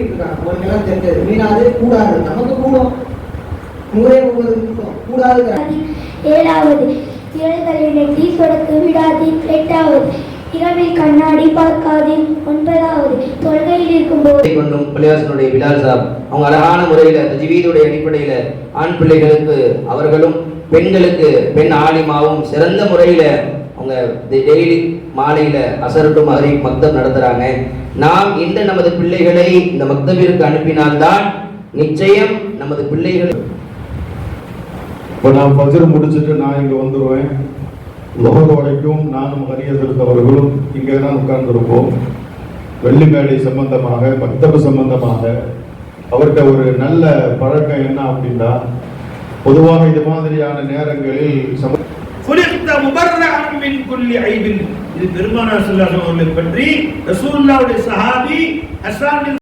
சொல்லிட்டு இருக்காங்க உங்களுக்கு எல்லாம் தெரிஞ்சது மீனாது கூடாது. நமக்கு கூடும். நூறே முப்பது கூடும் கூடாது. ஏழாவது திரைகளை நெட்டி சொடக்கு விடாது. எட்டாவது இரவில் கண்ணாடி பார்க்காது. ஒன்பதாவது தொழுகையில் இருக்கும்போது கொண்டும் பள்ளிவாசனுடைய பிலால் சாப் அவங்க அழகான முறையில் தஜ்வீதுடைய அடிப்படையில் ஆண் பிள்ளைகளுக்கு அவர்களும் பெண்களுக்கு பெண் ஆலிமாவும் சிறந்த முறையில் அவங்க டெய்லி மாலையில் அசருட்டு மாதிரி மக்தம் நடத்துகிறாங்க நாம் இந்த நமது பிள்ளைகளை இந்த மக்தவிற்கு அனுப்பினால்தான் நிச்சயம் நமது பிள்ளைகள் இப்போ நான் ஃபஜர் முடிச்சுட்டு நான் இங்கே வந்துடுவேன் லோக வரைக்கும் நானும் ஹரியதற்கு இங்கே தான் உட்கார்ந்துருப்போம். வெள்ளி மேடை சம்பந்தமாக மக்தபு சம்பந்தமாக அவர்கிட்ட ஒரு நல்ல பழக்கம் என்ன அப்படின்னா பொதுவாக இது மாதிரியான நேரங்களில் சம குல்லி ஐபின் இது பெருமானார் ஸல்லல்லாஹு அலைஹி வஸல்லம் அவர்களை பற்றி ரசூலுல்லாஹ்வுடைய சஹாபி ஹஸ்ஸான் பின்